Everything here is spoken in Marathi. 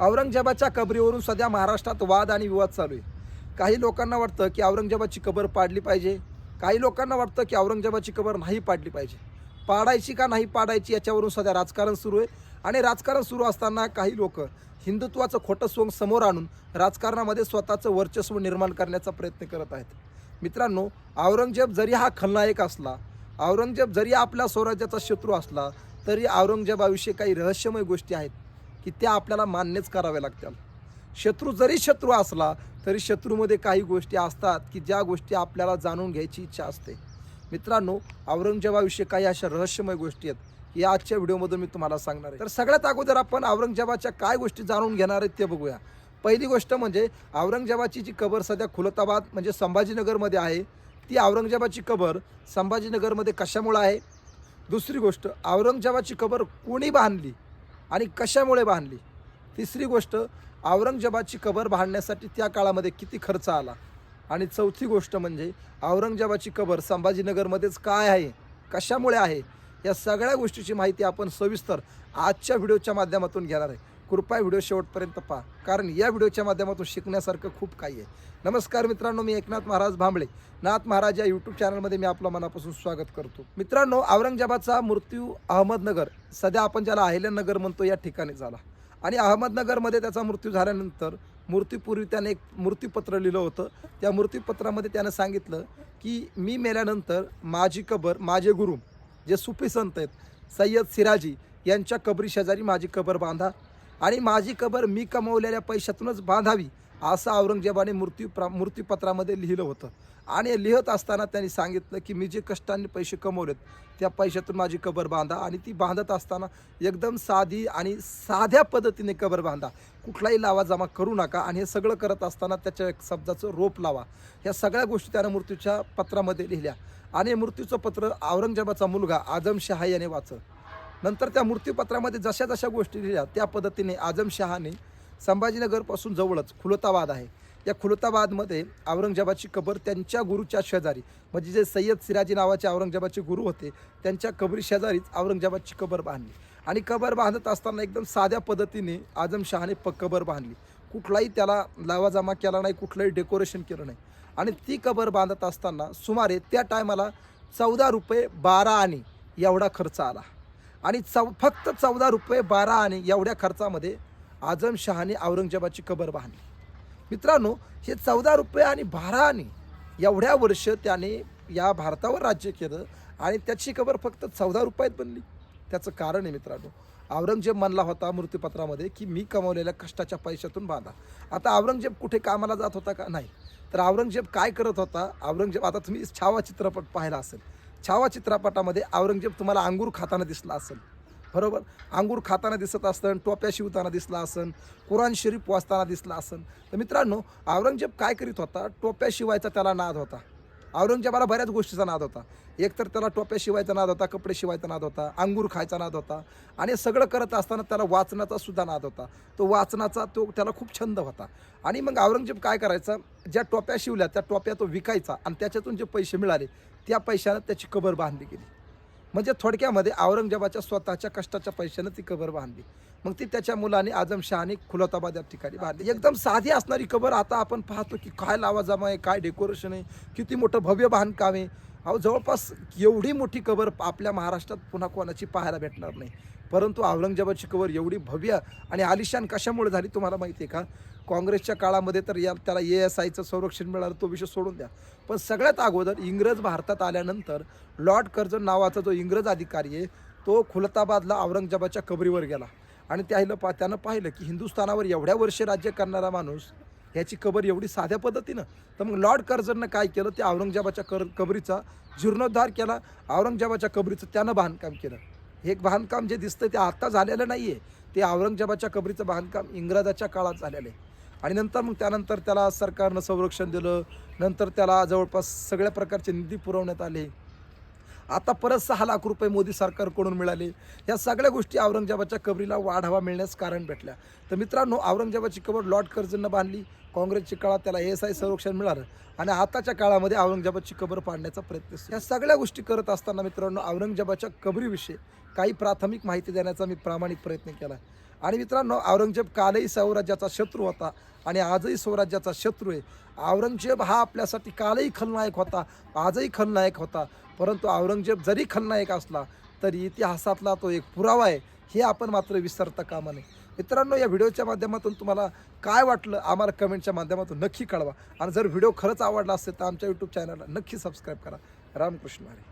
औरंगजेबाच्या कबरीवरून सध्या महाराष्ट्रात वाद आणि विवाद चालू आहे. काही लोकांना वाटतं की औरंगजेबाची कबर पाडली पाहिजे. काही लोकांना वाटतं की औरंगजेबाची कबर नाही पाडली पाहिजे. पाडायची का नाही पाडायची याच्यावरून सध्या राजकारण सुरू आहे. आणि राजकारण सुरू असताना काही लोक हिंदुत्वाचं खोटं सोंग समोर आणून राजकारणामध्ये स्वतःचं वर्चस्व निर्माण करण्याचा प्रयत्न करत आहेत. मित्रांनो औरंगजेब जरी हा खलनायक असला औरंगजेब जरी आपल्या स्वराज्याचा शत्रू असला तरी औरंगजेबाविषयी काही रहस्यमय गोष्टी आहेत. की त्या आपल्याला मान्यच कराव्या लागतात. शत्रू जरी शत्रू असला तरी शत्रूमध्ये काही गोष्टी असतात की ज्या गोष्टी आपल्याला जाणून घ्यायची इच्छा असते. मित्रांनो औरंगजेबाविषयी काही अशा रहस्यमय गोष्टी आहेत की या आजच्या व्हिडिओमधून मी तुम्हाला सांगणार आहे. तर सगळ्यात अगोदर आपण औरंगजेबाच्या काय गोष्टी जाणून घेणार आहेत ते बघूया. पहिली गोष्ट म्हणजे औरंगजेबाची जी कबर सध्या खुलताबाद म्हणजे संभाजीनगरमध्ये आहे ती औरंगजेबाची कबर संभाजीनगरमध्ये कशामुळं आहे? दुसरी गोष्ट औरंगजेबाची कबर कोणी बांधली? आणि कशामुळे बांधली? तिसरी गोष्ट औरंगजेबाची कबर बांधण्यासाठी त्या काळामध्ये किती खर्च आला? आणि चौथी गोष्ट म्हणजे औरंगजेबाची कबर संभाजीनगरमध्येच काय आहे? कशामुळे आहे? या सगळ्या गोष्टीची माहिती आपण सविस्तर आजच्या व्हिडिओच्या माध्यमातून घेणार आहे. कृपया व्हिडिओ शेवटपर्यंत पहा. कारण या व्हिडिओच्या माध्यमातून शिकण्यासारखं खूप काही आहे. नमस्कार मित्रांनो मी एकनाथ महाराज भांबळे. नाथ महाराज या यूट्यूब चॅनलमध्ये मी आपलं मनापासून स्वागत करतो. मित्रांनो औरंगजेबाचा मृत्यू अहमदनगर सध्या आपण ज्याला अहिल्यानगर म्हणतो या ठिकाणी झाला. आणि अहमदनगरमध्ये त्याचा मृत्यू झाल्यानंतर मृत्यूपूर्वी त्याने एक मृत्यूपत्र लिहिलं होतं. त्या मृत्यूपत्रामध्ये त्यानं सांगितलं की मी मेल्यानंतर माझी कबर माझे गुरु जे सुफी संत आहेत सय्यद सिराजी यांच्या कबरी शेजारी माझी कबर बांधा. आणि माझी कबर मी कमवलेल्या पैशातूनच बांधावी असं औरंगजेबाने मृत्यू प्रा मृत्यूपत्रामध्ये लिहिलं होतं. आणि लिहत असताना त्यांनी सांगितलं की मी जे कष्टाने पैसे कमवलेत त्या पैशातून माझी कबर बांधा आणि ती बांधत असताना एकदम साधी आणि साध्या पद्धतीने कबर बांधा. कुठलाही लावा जमा करू नका आणि हे सगळं करत असताना त्याच्या एक शब्दाचं रोप लावा. ह्या सगळ्या गोष्टी त्यानं मृत्यूच्या पत्रामध्ये लिहिल्या. आणि मृत्यूचं पत्र औरंगजेबाचा मुलगा आजमशहा याने वाचलं. नंतर त्या मृत्यूपत्रामध्ये जशा जशा गोष्टी लिहिल्या त्या पद्धतीने आजमशहाने संभाजीनगरपासून जवळच खुलताबाद आहे. या खुलताबादमध्ये औरंगजेबाची कबर त्यांच्या गुरुच्या शेजारी म्हणजे जे सय्यद सिराजी नावाचे औरंगजेबाचे गुरु होते त्यांच्या कबरी शेजारीच औरंगजेबाची कबर बांधली. आणि कबर बांधत असताना एकदम साध्या पद्धतीने आजमशहाने प कबर बांधली. कुठलाही त्याला लावाजमा केला नाही कुठलंही डेकोरेशन केलं नाही. आणि ती कबर बांधत असताना सुमारे त्या टायमाला चौदा रुपये बारा आणि एवढा खर्च आला. आणि चौ फक्त चौदा रुपये बारा आणि एवढ्या खर्चामध्ये आजमशहाने औरंगजेबाची कबर बांधली. मित्रांनो हे चौदा रुपये आणि बारा आणि एवढ्या वर्ष त्याने या भारतावर राज्य केलं आणि त्याची कबर फक्त चौदा रुपयात बनली. त्याचं कारण आहे मित्रांनो औरंगजेब म्हणला होता मृत्यूपत्रामध्ये की मी कमवलेल्या कष्टाच्या पैशातून बांधा. आता औरंगजेब कुठे कामाला जात होता का? नाही. तर औरंगजेब काय करत होता? औरंगजेब आता तुम्ही छावा चित्रपट पाहिला असेल. छावा चित्रपटामध्ये औरंगजेब तुम्हाला अंगूर खाताना दिसला असेल. बरोबर? अंगूर खाताना दिसत असन टोप्या शिवताना दिसला असन कुराण शरीफ वाचताना दिसला असन. तर मित्रांनो औरंगजेब काय करीत होता? टोप्या शिवायचा त्याला नाद होता. औरंगजेबाला बऱ्याच गोष्टीचा नाद होता. एकतर त्याला टोप्या शिवायचा नाद होता कपडे शिवायचा नाद होता अंगूर खायचा नाद होता आणि सगळं करत असताना त्याला वाचनाचा सुद्धा नाद होता. तो वाचनाचा तो त्याला खूप छंद होता. आणि मग औरंगजेब काय करायचा? ज्या टोप्या शिवल्या त्या टोप्या तो विकायचा आणि त्याच्यातून जे पैसे मिळाले त्या पैशानं त्याची कबर बांधली गेली. म्हणजे थोडक्यामध्ये औरंगजेबाच्या स्वतःच्या कष्टाच्या पैशानं ती कबर बांधली. मग ती त्याच्या मुलाने आजमशहाने खुलताबाद या ठिकाणी बांधली. एकदम साधी असणारी कबर आता आपण पाहतो की काय लावाजामा आहे काय डेकोरेशन आहे किती मोठं भव्य बांधकाम आहे. अहो जवळपास एवढी मोठी कबर आपल्या महाराष्ट्रात पुन्हा कोणाची पाहायला भेटणार नाही. परंतु औरंगजेबाची कबर एवढी भव्य आणि आलिशान कशामुळे झाली तुम्हाला माहिती आहे का? काँग्रेसच्या काळामध्ये तर या त्याला ए एस आयचं संरक्षण मिळालं तो विषय सोडून द्या. पण सगळ्यात अगोदर इंग्रज भारतात आल्यानंतर लॉर्ड कर्जन नावाचा जो इंग्रज अधिकारी आहे तो खुलताबादला औरंगजेबाच्या कबरीवर गेला. आणि त्याला पा त्यानं पाहिलं की हिंदुस्थानावर एवढ्या वर्षे राज्य करणारा माणूस ह्याची कबर एवढी साध्या पद्धतीनं. तर मग लॉर्ड कर्जननं काय केलं? ते औरंगजेबाच्या कर कबरीचा जीर्णोद्धार केला. औरंगजेबाच्या कबरीचं त्यानं बांधकाम केलं. हे एक बांधकाम जे दिसतं ते आत्ता झालेलं नाही आहे ते औरंगजेबाच्या कबरीचं बांधकाम इंग्रजाच्या काळात झालेलं आहे. आणि नंतर मग त्यानंतर त्याला सरकारनं संरक्षण दिलं. नंतर त्याला जवळपास सगळ्या प्रकारचे निधी पुरवण्यात आले. आता परत सहा लाख रुपये मोदी सरकारकडून मिळाले. या सगळ्या गोष्टी औरंगजेबाच्या कबरीला वाढावा मिळण्यास कारण भेटल्या. तर मित्रांनो औरंगजेबाची कबर लॉर्ड कर्जननं बांधली. काँग्रेसच्या काळात त्याला एस आय संरक्षण मिळालं. आणि आताच्या काळामध्ये औरंगजेबाची कबर पाडण्याचा प्रयत्न या सगळ्या गोष्टी करत असताना मित्रांनो औरंगजेबाच्या कबरीविषयी काही प्राथमिक माहिती देण्याचा मी प्रामाणिक प्रयत्न केला. आणि मित्रांनो औरंगजेब कालही स्वराज्याचा शत्रू होता आणि आजही स्वराज्याचा शत्रू आहे. औरंगजेब हा आपल्यासाठी कालही खलनायक होता आजही खलनायक होता. परंतु औरंगजेब जरी खलनायक असला तरी इतिहासातला तो एक पुरावा आहे हे आपण मात्र विसरता कामा नये. मित्रांनो या व्हिडिओच्या माध्यमातून तुम्हाला काय वाटलं आम्हाला कमेंटच्या माध्यमातून नक्की कळवा. आणि जर व्हिडिओ खरंच आवडला असेल तर आमच्या यूट्यूब चॅनलला नक्की सबस्क्राईब करा. रामकृष्ण हरी.